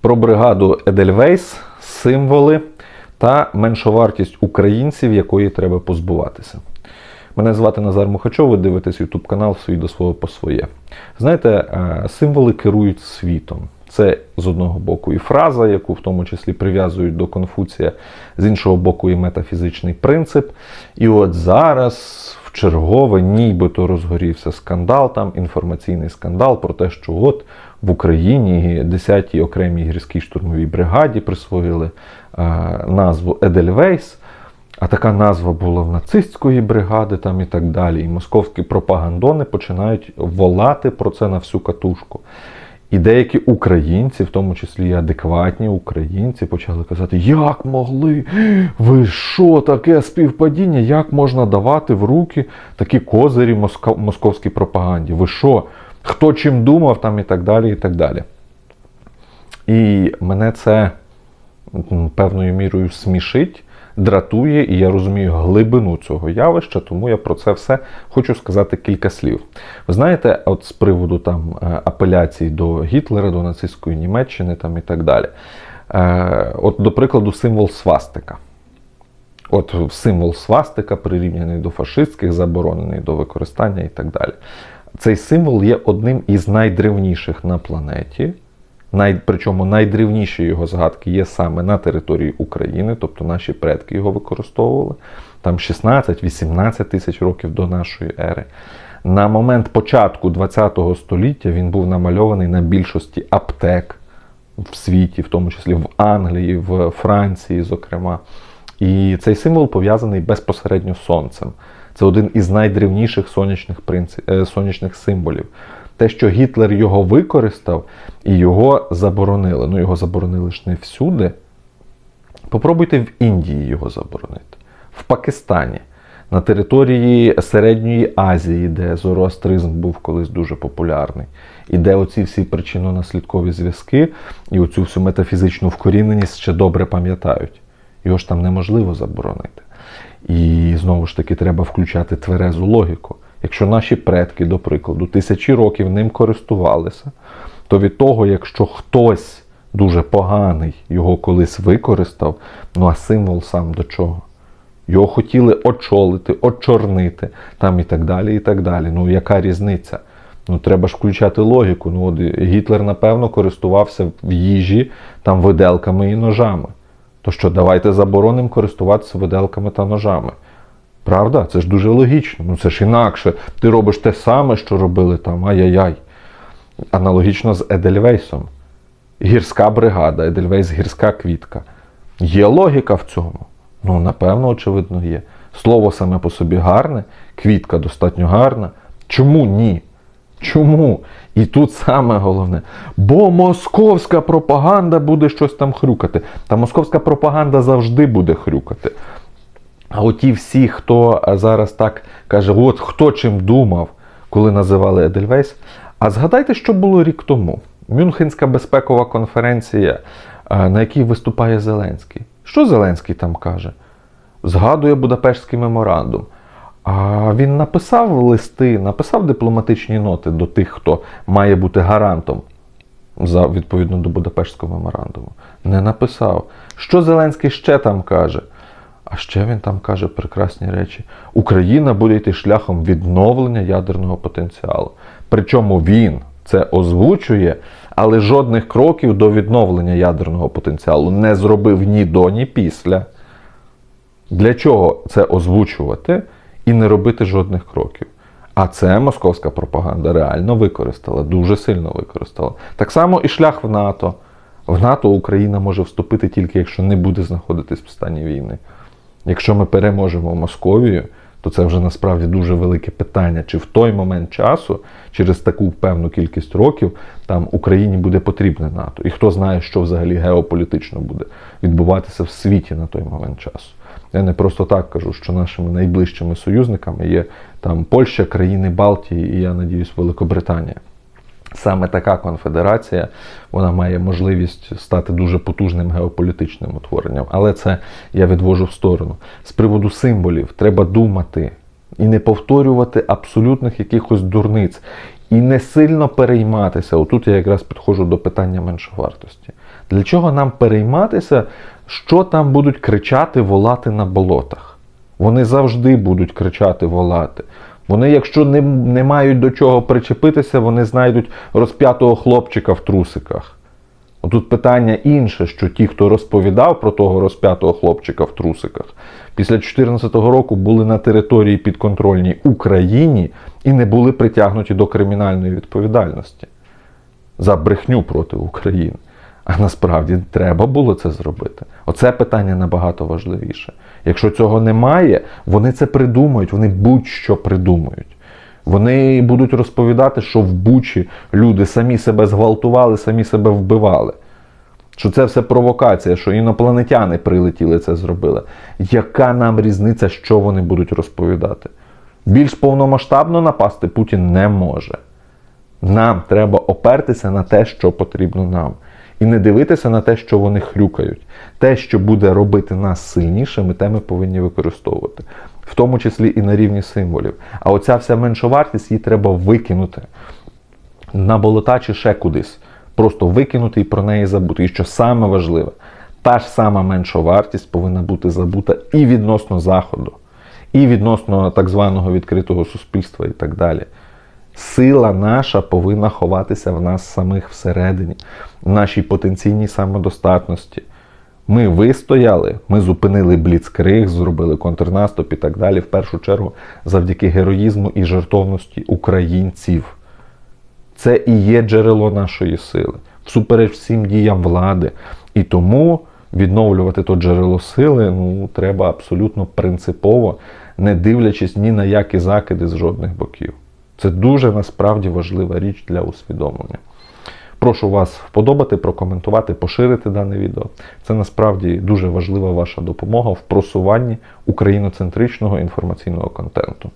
Про бригаду Едельвейс, символи та меншовартість українців, якої треба позбуватися. Мене звати Назар Мухачов, ви дивитесь YouTube канал «Свій до свого по своє. Знаєте, е, символи керують світом. Це з одного боку і фраза, яку в тому числі прив'язують до Конфуція, з іншого боку, і метафізичний принцип. І от зараз в чергове нібито розгорівся скандал, там інформаційний скандал про те, що от в Україні 10-й окремій гірській штурмовій бригаді присвоїли е, назву Едельвейс. А така назва була в нацистської бригади там і так далі. І московські пропагандони починають волати про це на всю катушку. І деякі українці, в тому числі і адекватні українці, почали казати, як могли? Ви що, таке співпадіння? Як можна давати в руки такі козирі московській пропаганді? Ви що? Хто чим думав там і так далі, і так далі. І мене це певною мірою смішить, дратує, і я розумію глибину цього явища, тому я про це все хочу сказати кілька слів. Ви знаєте, от з приводу там е, апеляцій до Гітлера, до нацистської Німеччини там і так далі. Е, От, до прикладу, символ свастика. От символ свастика прирівняний до фашистських, заборонений до використання і так далі. Цей символ є одним із найдревніших на планеті. Най, причому найдревніші його згадки є саме на території України, тобто наші предки його використовували там 16-18 тисяч років до нашої ери. На момент початку ХХ століття він був намальований на більшості аптек в світі, в тому числі в Англії, в Франції, зокрема. І цей символ пов'язаний безпосередньо з сонцем. Це один із найдревніших сонячних, принцип, е, сонячних символів. Те, що Гітлер його використав і його заборонили. Ну, його заборонили ж не всюди. Попробуйте в Індії його заборонити, в Пакистані, на території Середньої Азії, де зороастризм був колись дуже популярний, і де оці всі причинно-наслідкові зв'язки і оцю всю метафізичну вкоріненість ще добре пам'ятають. Його ж там неможливо заборонити. І знову ж таки треба включати тверезу логіку. Якщо наші предки, до прикладу, тисячі років ним користувалися, то від того, якщо хтось дуже поганий його колись використав, ну а символ сам до чого? Його хотіли очолити, очорнити, там і так далі, і так далі. Ну яка різниця? Ну треба ж включати логіку. Ну, от Гітлер, напевно, користувався в їжі там виделками і ножами. То що, давайте заборонимо користуватися виделками та ножами. Правда? Це ж дуже логічно. Ну це ж інакше. Ти робиш те саме, що робили там, ай-яй-яй. Аналогічно з Едельвейсом. Гірська бригада, Едельвейс гірська квітка. Є логіка в цьому? Ну, напевно, очевидно, є. Слово саме по собі гарне, квітка достатньо гарна. Чому ні? Чому? І тут саме головне, бо московська пропаганда буде щось там хрюкати. Та московська пропаганда завжди буде хрюкати. А оті всі, хто зараз так каже, от хто чим думав, коли називали Едельвейс. А згадайте, що було рік тому. Мюнхенська безпекова конференція, е, на якій виступає Зеленський. Що Зеленський там каже? Згадує Будапештський меморандум. А він написав листи, написав дипломатичні ноти до тих, хто має бути гарантом за відповідно до Будапештського меморандуму. Не написав. Що Зеленський ще там каже? А ще він там каже прекрасні речі: Україна буде йти шляхом відновлення ядерного потенціалу. Причому він це озвучує, але жодних кроків до відновлення ядерного потенціалу не зробив ні до, ні після. Для чого це озвучувати і не робити жодних кроків? А це московська пропаганда реально використала, дуже сильно використала. Так само і шлях в НАТО. В НАТО Україна може вступити тільки якщо не буде знаходитись в стані війни. Якщо ми переможемо Московію, то це вже насправді дуже велике питання, чи в той момент часу, через таку певну кількість років, там Україні буде потрібне НАТО. І хто знає, що взагалі геополітично буде відбуватися в світі на той момент часу. Я не просто так кажу, що нашими найближчими союзниками є там Польща, країни Балтії і я надіюсь, Великобританія. Саме така конфедерація вона має можливість стати дуже потужним геополітичним утворенням. Але це я відвожу в сторону. З приводу символів треба думати і не повторювати абсолютних якихось дурниць. і не сильно перейматися. Отут я якраз підходжу до питання меншовартості. Для чого нам перейматися, що там будуть кричати, волати на болотах? Вони завжди будуть кричати, волати. Вони, якщо не, не мають до чого причепитися, вони знайдуть розп'ятого хлопчика в трусиках. Отут питання інше, що ті, хто розповідав про того розп'ятого хлопчика в трусиках, після 2014 року були на території підконтрольній Україні і не були притягнуті до кримінальної відповідальності за брехню проти України. А насправді треба було це зробити. Оце питання набагато важливіше. Якщо цього немає, вони це придумають, вони будь-що придумають. Вони будуть розповідати, що в Бучі люди самі себе зґвалтували, самі себе вбивали. Що це все провокація, що інопланетяни прилетіли це зробили. Яка нам різниця, що вони будуть розповідати? Більш повномасштабно напасти Путін не може. Нам треба опертися на те, що потрібно нам. І не дивитися на те, що вони хрюкають. Те, що буде робити нас сильнішими, те ми повинні використовувати. В тому числі і на рівні символів. А оця вся меншовартість її треба викинути на болота чи ще кудись. Просто викинути і про неї забути. І що саме важливе, та ж сама меншовартість повинна бути забута і відносно Заходу, і відносно так званого відкритого суспільства і так далі. Сила наша повинна ховатися в нас самих всередині, в нашій потенційній самодостатності. Ми вистояли, ми зупинили бліцкриг, зробили контрнаступ і так далі, в першу чергу, завдяки героїзму і жертовності українців. Це і є джерело нашої сили, всупереч всім діям влади. І тому відновлювати то джерело сили ну, треба абсолютно принципово, не дивлячись ні на які закиди з жодних боків. Це дуже насправді важлива річ для усвідомлення. Прошу вас вподобати, прокоментувати, поширити дане відео. Це насправді дуже важлива ваша допомога в просуванні україноцентричного інформаційного контенту.